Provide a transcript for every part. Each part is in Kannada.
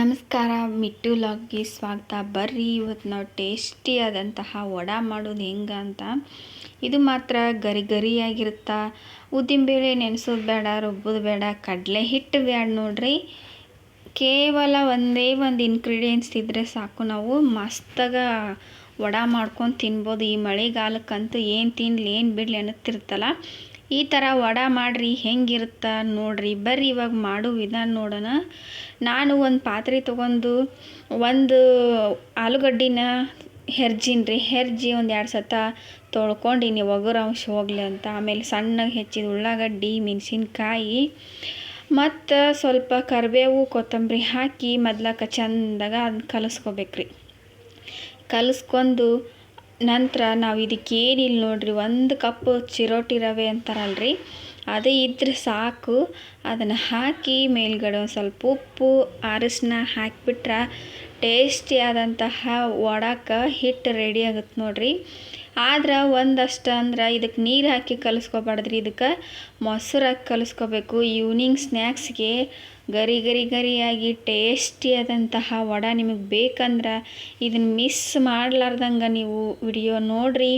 ನಮಸ್ಕಾರ, ಮಿಟ್ಟು ಲಾಗಿ ಸ್ವಾಗತ. ಬರ್ರಿ ಇವತ್ತು ನಾವು ಟೇಸ್ಟಿಯಾದಂತಹ ವಡ ಮಾಡೋದು ಹೆಂಗೆ ಅಂತ. ಇದು ಮಾತ್ರ ಗರಿ ಗರಿಯಾಗಿರುತ್ತೆ ಉದ್ದಿನ ಬೇಳೆ ನೆನೆಸೋದು ಬೇಡ, ರುಬ್ಬೋದು ಬೇಡ, ಕಡಲೆ ಹಿಟ್ಟು ಬೇಡ ನೋಡ್ರಿ. ಕೇವಲ ಒಂದೇ ಒಂದು ಇನ್ಗ್ರೀಡಿಯೆಂಟ್ಸ್ ಇದ್ದರೆ ಸಾಕು. ನಾವು ಮಸ್ತಾಗ ವಡ ಮಾಡ್ಕೊಂಡು ತಿನ್ಬೋದು. ಈ ಮಳೆಗಾಲಕ್ಕಂತೂ ಏನು ತಿನ್ಲಿ, ಏನು ಬಿಡಲಿ ಅನ್ನತ್ತಿರ್ತಲ್ಲ ಈ ಥರ ವಡೆ ಮಾಡಿರಿ, ಹೆಂಗಿರುತ್ತೆ ನೋಡಿರಿ. ಬರ್ರಿ ಇವಾಗ ಮಾಡೋ ವಿಧಾನ ನೋಡೋಣ. ನಾನು ಒಂದು ಪಾತ್ರೆ ತೊಗೊಂಡು ಒಂದು ಆಲೂಗಡ್ಡಿನ ಹೆರ್ಜಿನಿ ರೀ. ಹೆರ್ಜಿ ಒಂದು ಎರಡು ಸತ ತೊಳ್ಕೊಂಡಿನಿ. ಒಗರು ಅಂಶ ಹೋಗಲಿ ಅಂತ. ಆಮೇಲೆ ಸಣ್ಣಗೆ ಹೆಚ್ಚಿದ ಉಳ್ಳಾಗಡ್ಡಿ, ಮೆಣಸಿನ್ಕಾಯಿ, ಮತ್ತು ಸ್ವಲ್ಪ ಕರಿಬೇವು, ಕೊತ್ತಂಬರಿ ಹಾಕಿ ಮೊದ್ಲಕ್ಕೆ ಚಂದಾಗ ಅದನ್ನ ಕಲಿಸ್ಕೋಬೇಕ್ರಿ. ಕಲಿಸ್ಕೊಂಡು ನಂತರ ನಾವು ಇದಕ್ಕೆ ಏನಿಲ್ಲ ನೋಡ್ರಿ, ಒಂದು ಕಪ್ ಚಿರೋಟಿ ರವೆ ಅಂತಾರಲ್ಲ ರೀ ಅದು ಇದ್ರೆ ಸಾಕು. ಅದನ್ನು ಹಾಕಿ ಮೇಲ್ಗಡೆ ಒಂದು ಸ್ವಲ್ಪ ಉಪ್ಪು, ಅರಶಿನ ಹಾಕಿಬಿಟ್ರೆ ಟೇಸ್ಟಿಯಾದಂತಹ ವಡಕ ಹಿಟ್ಟು ರೆಡಿ ಆಗುತ್ತೆ ನೋಡ್ರಿ. ಆದ್ರೆ ಒಂದಷ್ಟು ಅಂದ್ರೆ ಇದಕ್ಕೆ ನೀರು ಹಾಕಿ ಕಲಿಸ್ಕೊಬಾರ್ದ್ರಿ, ಇದಕ್ಕೆ ಮೊಸರು ಹಾಕಿ ಕಲಿಸ್ಕೋಬೇಕು, ಈವ್ನಿಂಗ್ ಸ್ನ್ಯಾಕ್ಸ್ಗೆ ಗರಿ ಗರಿ ಗರಿಯಾಗಿ ಟೇಸ್ಟಿಯಾದಂತಹ ವಡ ನಿಮಗೆ ಬೇಕಂದ್ರೆ ಇದನ್ನು ಮಿಸ್ ಮಾಡಲಾರ್ದಂಗೆ ನೀವು ವಿಡಿಯೋ ನೋಡಿರಿ.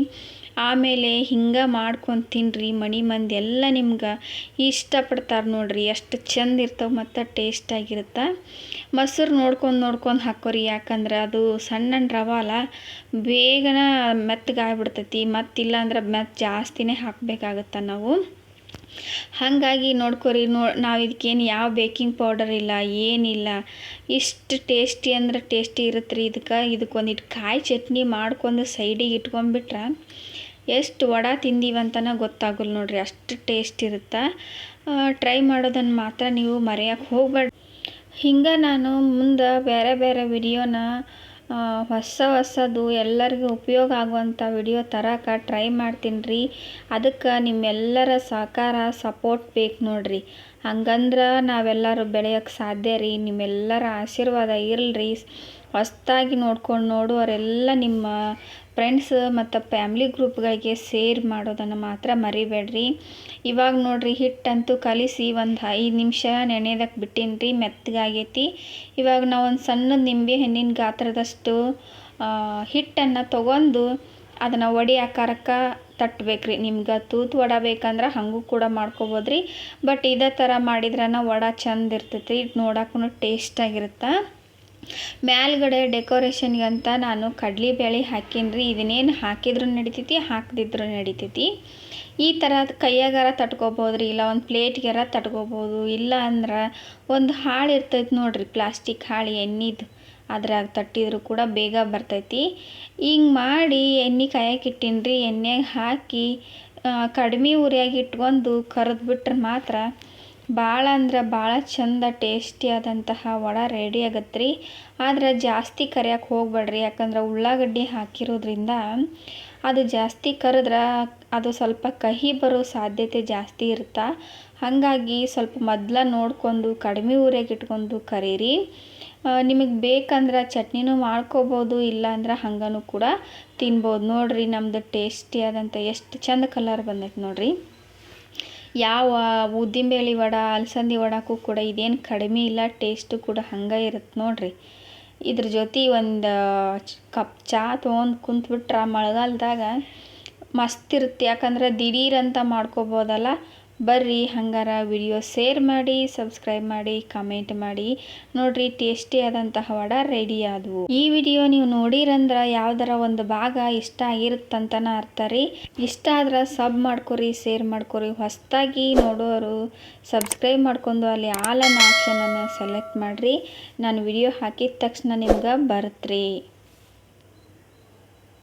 ಆಮೇಲೆ ಹಿಂಗೆ ಮಾಡ್ಕೊಂಡು ತಿನ್ನಿರಿ ಮನೆ ಮಂದಿ ಎಲ್ಲ ನಿಮ್ಗೆ ಇಷ್ಟಪಡ್ತಾರೆ ನೋಡಿರಿ. ಎಷ್ಟು ಚಂದ ಇರ್ತವೆ ಮತ್ತು ಟೇಸ್ಟಾಗಿರುತ್ತೆ ಮೊಸರು ನೋಡ್ಕೊಂಡು ನೋಡ್ಕೊಂಡು ಹಾಕೋರಿ. ಯಾಕಂದ್ರೆ ಅದು ಸಣ್ಣ ರವೆ ಅಲ್ಲ, ಬೇಗನ ಮೆತ್ತಗಾಗ್ಬಿಡ್ತೈತಿ. ಮತ್ತಿಲ್ಲ ಅಂದ್ರೆ ಮೆತ್ತ ಜಾಸ್ತಿನೇ ಹಾಕಬೇಕಾಗತ್ತೆ ನಾವು. ಹಾಗಾಗಿ ನೋಡ್ಕೊರಿ, ನೋ, ನಾವು ಇದಕ್ಕೇನು ಯಾವ ಬೇಕಿಂಗ್ ಪೌಡರ್ ಇಲ್ಲ, ಏನಿಲ್ಲ. ಇಷ್ಟು ಟೇಸ್ಟಿ ಅಂದ್ರೆ ಟೇಸ್ಟಿ ಇರುತ್ತೆ ರೀ ಇದಕ್ಕೆ ಇದಕ್ಕೆ ಒಂದಿಟ್ಟು ಕಾಯಿ ಚಟ್ನಿ ಮಾಡ್ಕೊಂಡು ಸೈಡಿಗೆ ಇಟ್ಕೊಂಡ್ಬಿಟ್ರೆ ಎಷ್ಟು ವಡ ತಿಂದೀವಂತನ ಗೊತ್ತಾಗಲ್ಲ ನೋಡ್ರಿ, ಅಷ್ಟು ಟೇಸ್ಟ್ ಇರುತ್ತೆ. ಟ್ರೈ ಮಾಡೋದನ್ನು ಮಾತ್ರ ನೀವು ಮರೆಯೋಕ್ಕೆ ಹೋಗ್ಬೇಡ ಹಿಂಗೆ ನಾನು ಮುಂದೆ ಬೇರೆ ಬೇರೆ ವಿಡಿಯೋನ ಹೊಸ ಹೊಸದು, ಎಲ್ಲರಿಗೂ ಉಪಯೋಗ ಆಗುವಂಥ ವಿಡಿಯೋ ತರಕ್ಕೆ ಟ್ರೈ ಮಾಡ್ತೀನಿ ರೀ. ಅದಕ್ಕೆ ನಿಮ್ಮೆಲ್ಲರ ಸಹಕಾರ ಸಪೋರ್ಟ್ ಬೇಕು ನೋಡ್ರಿ. ಹಂಗಂದ್ರೆ ನಾವೆಲ್ಲರೂ ಬೆಳೆಯೋಕ್ಕೆ ಸಾಧ್ಯ ರೀ, ನಿಮ್ಮೆಲ್ಲರ ಆಶೀರ್ವಾದ ಇರಲ್ರಿ. ಹೊಸ್ತಾಗಿ ನೋಡ್ಕೊಂಡು ನೋಡುವವರೆಲ್ಲ ನಿಮ್ಮ ಫ್ರೆಂಡ್ಸ್ ಮತ್ತು ಫ್ಯಾಮ್ಲಿ ಗ್ರೂಪ್ಗಳಿಗೆ ಸೇರ್ ಮಾಡೋದನ್ನು ಮಾತ್ರ ಮರಿಬೇಡ್ರಿ. ಇವಾಗ ನೋಡ್ರಿ ಹಿಟ್ಟಂತೂ ಕಲಿಸಿ ಒಂದು ಐದು ನಿಮಿಷ ನೆನೆಯೋದಕ್ಕೆ ಬಿಟ್ಟೀನಿ ರೀ ಮೆತ್ತಗಾಗೈತಿ. ಇವಾಗ ನಾವು ಒಂದು ಸಣ್ಣ ನಿಂಬೆ ಹಣ್ಣಿನ ಗಾತ್ರದಷ್ಟು ಹಿಟ್ಟನ್ನು ತಗೊಂಡು ಅದನ್ನು ವಡೆ ಆಕಾರಕ್ಕೆ ತಟ್ಟಬೇಕ್ರಿ ನಿಮ್ಗೆ ತೂತು ವಡ ಬೇಕಂದ್ರೆ ಹಾಗೂ ಕೂಡ ಮಾಡ್ಕೊಬೋದು ರೀ ಬಟ್ ಇದೇ ಥರ ಮಾಡಿದ್ರನ ವಡ ಚಂದ ಇರ್ತೈತಿ ನೋಡೋಕ್ಕೂ ಟೇಸ್ಟಾಗಿರುತ್ತೆ ಮ್ಯಾಲ್ಗಡೆ ಡೆಕೋರೇಷನ್ಗಂತ ನಾನು ಕಡಲೆಬೇಳೆ ಹಾಕೀನಿ ರೀ ಇದನ್ನೇನು ಹಾಕಿದ್ರೂ ನಡಿತೈತಿ, ಹಾಕದಿದ್ರೂ ನಡಿತೈತಿ. ಈ ಥರ ಕೈಯಾಗಾರ ತಟ್ಕೋಬೋದು ರೀ ಇಲ್ಲ ಒಂದು ಪ್ಲೇಟ್ಗಾರ ತಟ್ಕೋಬೋದು. ಇಲ್ಲ ಅಂದ್ರೆ ಒಂದು ಹಾಳು ಇರ್ತೈತೆ ನೋಡಿರಿ, ಪ್ಲಾಸ್ಟಿಕ್ ಹಾಳು ಎಣ್ಣೆದು. ಅದ್ರಾಗ ತಟ್ಟಿದ್ರು ಕೂಡ ಬೇಗ ಬರ್ತೈತಿ. ಹಿಂಗೆ ಮಾಡಿ ಎಣ್ಣೆ ಕಾಯಕ್ಕೆ ಇಟ್ಟೀನಿ ರೀ ಹಾಕಿ ಕಡಿಮೆ ಉರಿಯಾಗಿ ಇಟ್ಕೊಂಡು ಕರೆದ್ಬಿಟ್ರೆ ಮಾತ್ರ ಭಾಳ ಅಂದ್ರೆ ಭಾಳ ಚಂದ ಟೇಸ್ಟಿಯಾದಂತಹ ವಡ ರೆಡಿ ಆಗತ್ತೆ ರೀ ಆದ್ರೆ ಜಾಸ್ತಿ ಕರಿಯಕ್ಕೆ ಹೋಗ್ಬೇಡ್ರಿ, ಯಾಕಂದ್ರೆ ಉಳ್ಳಾಗಡ್ಡಿ ಹಾಕಿರೋದ್ರಿಂದ ಅದು ಜಾಸ್ತಿ ಕರೆದ್ರೆ ಅದು ಸ್ವಲ್ಪ ಕಹಿ ಬರೋ ಸಾಧ್ಯತೆ ಜಾಸ್ತಿ ಇರುತ್ತೆ ಹಾಗಾಗಿ ಸ್ವಲ್ಪ ಮೊದ್ಲ ನೋಡ್ಕೊಂಡು ಕಡಿಮೆ ಊರಿಗೆ ಇಟ್ಕೊಂಡು ಕರೀರಿ. ನಿಮಗೆ ಬೇಕಂದ್ರೆ ಚಟ್ನಿನೂ ಮಾಡ್ಕೋಬೋದು ಇಲ್ಲ ಅಂದ್ರೆ ಹಂಗನೂ ಕೂಡ ತಿನ್ಬೋದು. ನೋಡಿರಿ ನಮ್ಮದು ಟೇಸ್ಟಿಯಾದಂಥ ಎಷ್ಟು ಚಂದ ಕಲರ್ ಬಂದೈತೆ ನೋಡಿರಿ. ಯಾವ ಉದ್ದಿನಬೇಳೆ ವಡ, ಅಲಸಂದಿ ವಡಕ್ಕೂ ಕೂಡ ಇದೇನು ಕಡಿಮೆ ಇಲ್ಲ ಟೇಸ್ಟು ಕೂಡ ಹಂಗೆ ಇರುತ್ತೆ ನೋಡಿರಿ. ಇದ್ರ ಜೊತೆ ಒಂದು ಕಪ್ ಚಹಾ ತೊಗೊಂಡು ಕುಂತ್ಬಿಟ್ರೆ ಮಳೆಗಾಲದಾಗ ಮಸ್ತ್ ಇರುತ್ತೆ. ಯಾಕಂದ್ರೆ ದಿಢೀರಂತ ಮಾಡ್ಕೋಬೋದಲ್ಲ ಬರ್ರಿ, ಹಂಗಾರ ವಿಡಿಯೋ ಶೇರ್ ಮಾಡಿ ಸಬ್ಸ್ಕ್ರೈಬ್ ಮಾಡಿ ಕಮೆಂಟ್ ಮಾಡಿ. ನೋಡ್ರಿ ಟೇಸ್ಟಿ ಆದಂತಹ ವಡ ರೆಡಿ ಆದವು. ಈ ವಿಡಿಯೋ ನೀವು ನೋಡಿರಂದ್ರ ಯಾವ್ದಾರ ಒಂದು ಭಾಗ ಇಷ್ಟ ಆಗಿರುತ್ತಂತನ ಅರ್ಥ ರೀ. ಇಷ್ಟ ಆದ್ರೆ ಸಬ್ ಮಾಡ್ಕೊರಿ ಶೇರ್ ಮಾಡ್ಕೊರಿ. ಹೊಸದಾಗಿ ನೋಡೋರು ಸಬ್ಸ್ಕ್ರೈಬ್ ಮಾಡ್ಕೊಂಡು ಅಲ್ಲಿ ಆಲ್ ಅನ್ನೋ ಆಪ್ಷನನ್ನು ಸೆಲೆಕ್ಟ್ ಮಾಡಿರಿ. ನಾನು ವಿಡಿಯೋ ಹಾಕಿದ ತಕ್ಷಣ ನಿಮ್ಗೆ ಬರುತ್ತೆ